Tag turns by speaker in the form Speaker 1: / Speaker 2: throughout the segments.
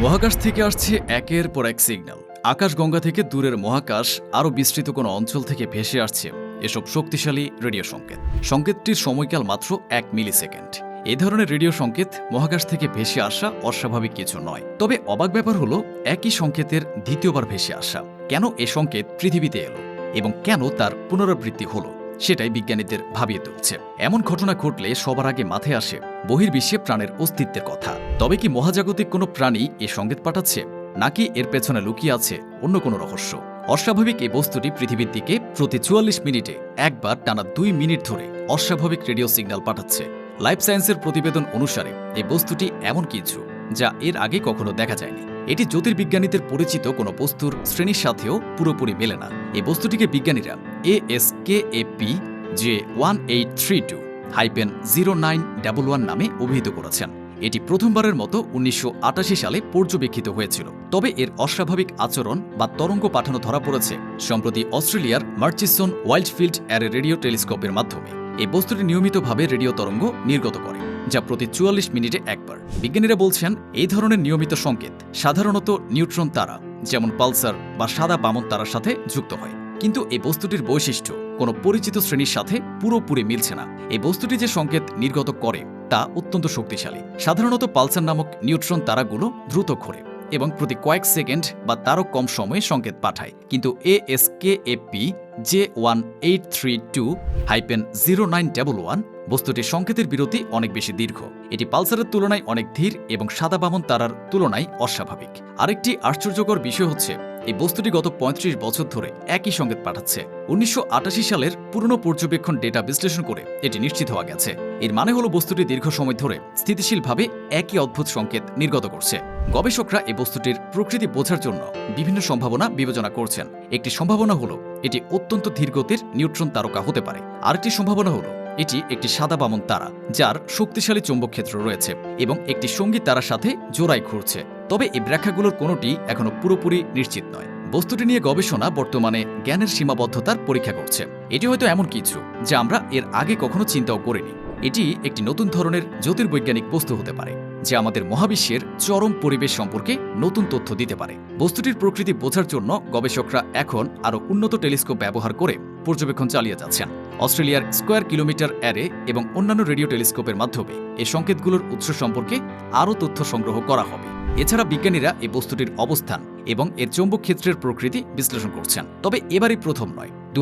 Speaker 1: মহাকাশ থেকে আসছে একের পর এক সিগন্যাল। আকাশগঙ্গা থেকে দূরের মহাকাশ আরও বিস্তৃত কোনো অঞ্চল থেকে ভেসে আসছে এসব শক্তিশালী রেডিও সংকেত। সংকেতটির সময়কাল মাত্র এক মিলি সেকেন্ড এ ধরনের রেডিও সংকেত মহাকাশ থেকে ভেসে আসা অস্বাভাবিক কিছু নয়। তবে অবাক ব্যাপার হলো, একই সংকেতের দ্বিতীয়বার ভেসে আসা। কেন এ সংকেত পৃথিবীতে এলো এবং কেন তার পুনরাবৃত্তি হলো? সেটাই বিজ্ঞানীদের ভাবিয়ে তুলছে। এমন ঘটনা ঘটলে সবার আগে মাথায় আসে বহির্বিশ্বে প্রাণের অস্তিত্বের কথা। তবে কি মহাজাগতিক কোনো প্রাণী এ সংকেত পাঠাচ্ছে? নাকি এর পেছনে লুকিয়ে আছে অন্য কোনো রহস্য? অস্বাভাবিক এই বস্তুটি পৃথিবীর দিকে প্রতি চুয়াল্লিশ মিনিটে একবার টানা দুই মিনিট ধরে অস্বাভাবিক রেডিও সিগন্যাল পাঠাচ্ছে। লাইফ সায়েন্সের প্রতিবেদন অনুসারে এই বস্তুটি এমন কিছু। যা এর আগে কখনো দেখা যায়নি। এটি জ্যোতির্বিজ্ঞানীদের পরিচিত কোনো বস্তুর শ্রেণির সাথেও পুরোপুরি মেলে না। এই বস্তুটিকে বিজ্ঞানীরা A S K A P J one eight three two hyphen zero nine double one নামে অভিহিত করেছেন। এটি প্রথমবারের মতো উনিশশো আটাশি সালে পর্যবেক্ষিত হয়েছিল। তবে এর অস্বাভাবিক আচরণ বা তরঙ্গ পাঠানো ধরা পড়েছে সম্প্রতি অস্ট্রেলিয়ার মার্চিসন ওয়াইল্ডফিল্ড অ্যারে রেডিও টেলিস্কোপের মাধ্যমে। এই বস্তুটি নিয়মিতভাবে রেডিও তরঙ্গ নির্গত করে। যা প্রতি চুয়াল্লিশ মিনিটে একবার। বিজ্ঞানীরা বলছেন, এই ধরনের নিয়মিত সংকেত সাধারণত নিউট্রন তারা, যেমন পালসার বা সাদা বামন তারার সাথে যুক্ত হয়। কিন্তু এই বস্তুটির বৈশিষ্ট্য কোনো পরিচিত শ্রেণির সাথে পুরোপুরি মিলছে না। এই বস্তুটি যে সংকেত নির্গত করে, তা অত্যন্ত শক্তিশালী। সাধারণত পালসার নামক নিউট্রন তারাগুলো দ্রুত ঘোরে এবং প্রতি কয়েক সেকেন্ড বা তারও কম সময়ে সংকেত পাঠায়। কিন্তু A S K A P J one eight three two hyphen zero nine double one বস্তুটির সংকেতের বিরতি অনেক বেশি দীর্ঘ। এটি পালসারের তুলনায় অনেক ধীর এবং সাদা বামন তারার তুলনায় অস্বাভাবিক। আরেকটি আশ্চর্যকর বিষয় হচ্ছে, এই বস্তুটি গত ৩৫ বছর ধরে একই সংকেত পাঠাচ্ছে। উনিশশো আটাশি সালের পুরনো পর্যবেক্ষণ ডেটা বিশ্লেষণ করে এটি নিশ্চিত হওয়া গেছে। এর মানে হলো বস্তুটি দীর্ঘ সময় ধরে স্থিতিশীলভাবে একই অদ্ভুত সংকেত নির্গত করছে। গবেষকরা এই বস্তুটির প্রকৃতি বোঝার জন্য বিভিন্ন সম্ভাবনা বিবেচনা করছেন। একটি সম্ভাবনা হলো, এটি অত্যন্ত ধীরগতির নিউট্রন তারকা হতে পারে। আরেকটি সম্ভাবনা হলো এটি একটি সাদা বামন তারা, যার শক্তিশালী চৌম্বক ক্ষেত্র রয়েছে এবং একটি সংগীত তারার সাথে জোড়ায় ঘুরছে। তবে এই ব্যাখ্যাগুলোর কোনোটি এখনও পুরোপুরি নিশ্চিত নয়। বস্তুটি নিয়ে গবেষণা বর্তমানে জ্ঞানের সীমাবদ্ধতার পরীক্ষা করছে। এটি হয়তো এমন কিছু, যা আমরা এর আগে কখনো চিন্তাও করিনি। এটি একটি নতুন ধরনের জ্যোতির্বৈজ্ঞানিক বস্তু হতে পারে, যা আমাদের মহাবিশ্বের চরম পরিবেশ সম্পর্কে নতুন তথ্য দিতে পারে। বস্তুটির প্রকৃতি বোঝার জন্য গবেষকরা এখন আরও উন্নত টেলিস্কোপ ব্যবহার করে পর্যবেক্ষণ চালিয়ে যাচ্ছেন। অস্ট্রেলিয়ার স্কোয়ার কিলোমিটার অ্যারে এবং অন্যান্য রেডিও টেলিস্কোপের মাধ্যমে এই সংকেতগুলোর উৎস সম্পর্কে আরও তথ্য সংগ্রহ করা হবে। এছাড়া বিজ্ঞানীরা এই বস্তুটির অবস্থান এবং এর চৌম্বক ক্ষেত্রের প্রকৃতি বিশ্লেষণ করছেন। তবে এবারই প্রথম নয়। দু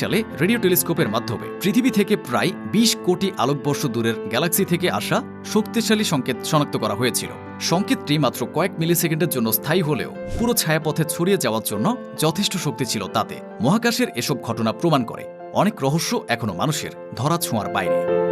Speaker 1: সালে রেডিও টেলিস্কোপের মাধ্যমে পৃথিবী থেকে প্রায় ২০ কোটি আলোকবর্ষ দূরের গ্যালাক্সি থেকে আসা শক্তিশালী সংকেত শনাক্ত করা হয়েছিল। সংকেতটি মাত্র কয়েক মিলিসেকেন্ডের জন্য স্থায়ী হলেও পুরো ছায়াপথে ছড়িয়ে যাওয়ার জন্য যথেষ্ট শক্তি ছিল তাতে। মহাকাশের এসব ঘটনা প্রমাণ করে অনেক রহস্য এখনও মানুষের ধরা ছোঁয়ার বাইরে।